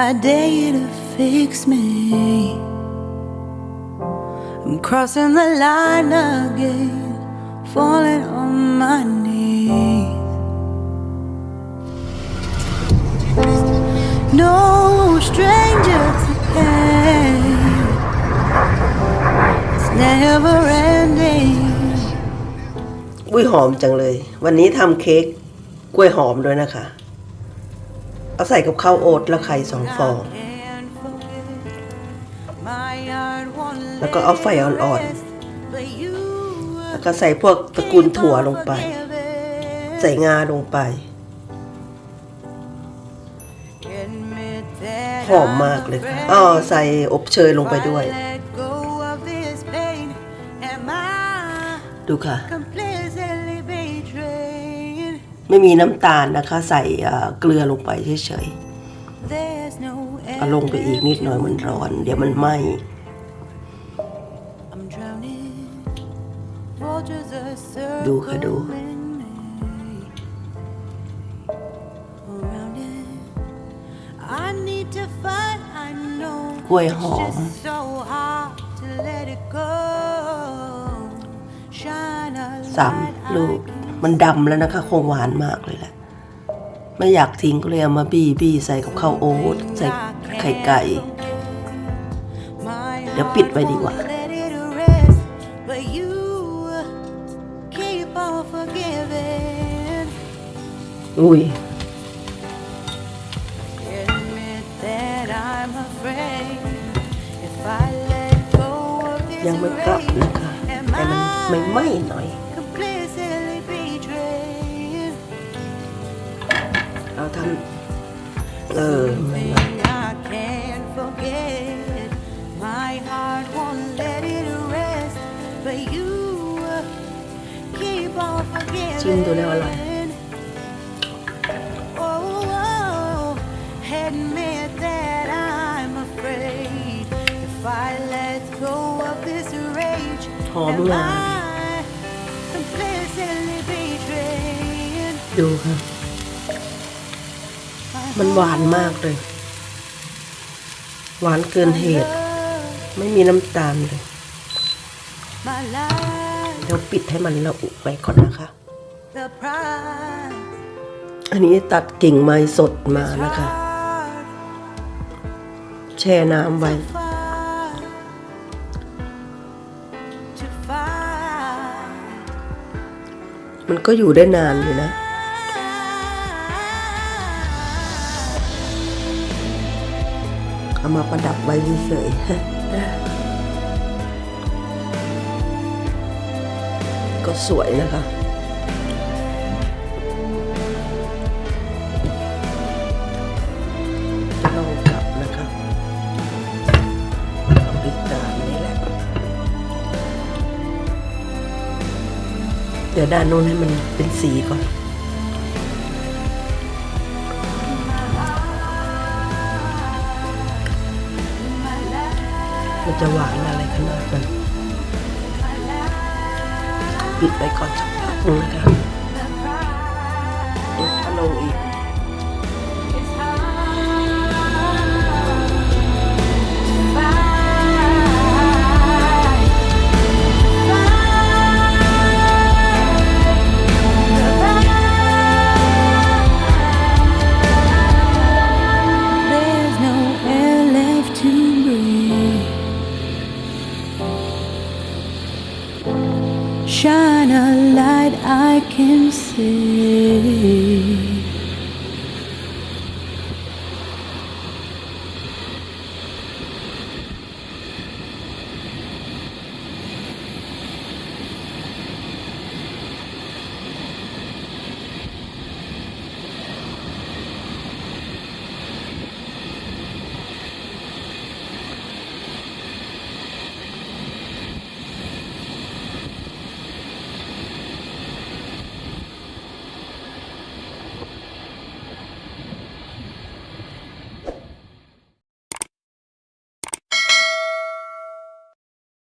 I dare you to fix me. I'm crossing the line again, falling on my knees. No stranger to pain. It's never ending. อุ้ยหอมจังเลย วันนี้ทำเค้กกล้วยหอมด้วยนะคะ เอาใส่กับข้าวโอ๊ตและไข่สองฟอง แล้วก็เอาไฟอ่อนๆ แล้วก็ใส่พวกตระกูลถั่วลงไป ใส่งาลงไป หอมมากเลยค่ะอ๋อใส่อบเชยลงไปด้วย ดูค่ะ ไม่มีน้ำตาลนะคะ ใส่เอ่อเกลือลงไปเฉยๆเอาลงไปอีกนิดหน่อยมันร้อน เดี๋ยวมันไหม้ดูค่ะดูกล้วยหอมสามลูก มันดำแล้วนะคะคงหวานมากเลยแหละ ไม่อยากทิ้งก็เลยเอามาบี้บี้ใส่กับข้าวโอ๊ตใส่ไข่ไก่ เดี๋ยวปิดไว้ดีกว่า อุ้ยยังไม่กลับนะคะ แต่มันไม่ไหม้หน่อย เอาทำเออไม่ไหม้ I can't forget. My heart won't let it rest. But you keep on forgetting. ชิมดูแล้วอร่อย Oh, oh, admit that I'm afraid. If I let go of this rage, หอม am งา I completely betrayed? ดูค่ะ มันหวานมากเลย หวานเกินเหตุ ไม่มีน้ำตาลเลยเดี๋ยวปิดให้มันละอุไปก่อนนะคะ อันนี้ตัดกิ่งไม้สดมานะคะ แช่น้ำไว้มันก็อยู่ได้นานอยู่นะ เอามาประดับไว้เฉยก็สวยนะคะลองกลับนะคะเอาอีกตามนี้แหละเดี๋ยวด้านโน้นให้มันเป็นสีก่อน จะหวานอะไรขนาดนั้นปิดไปก่อนสักพักหนึงนะคะถ้าลงอีก Shine a light I can see.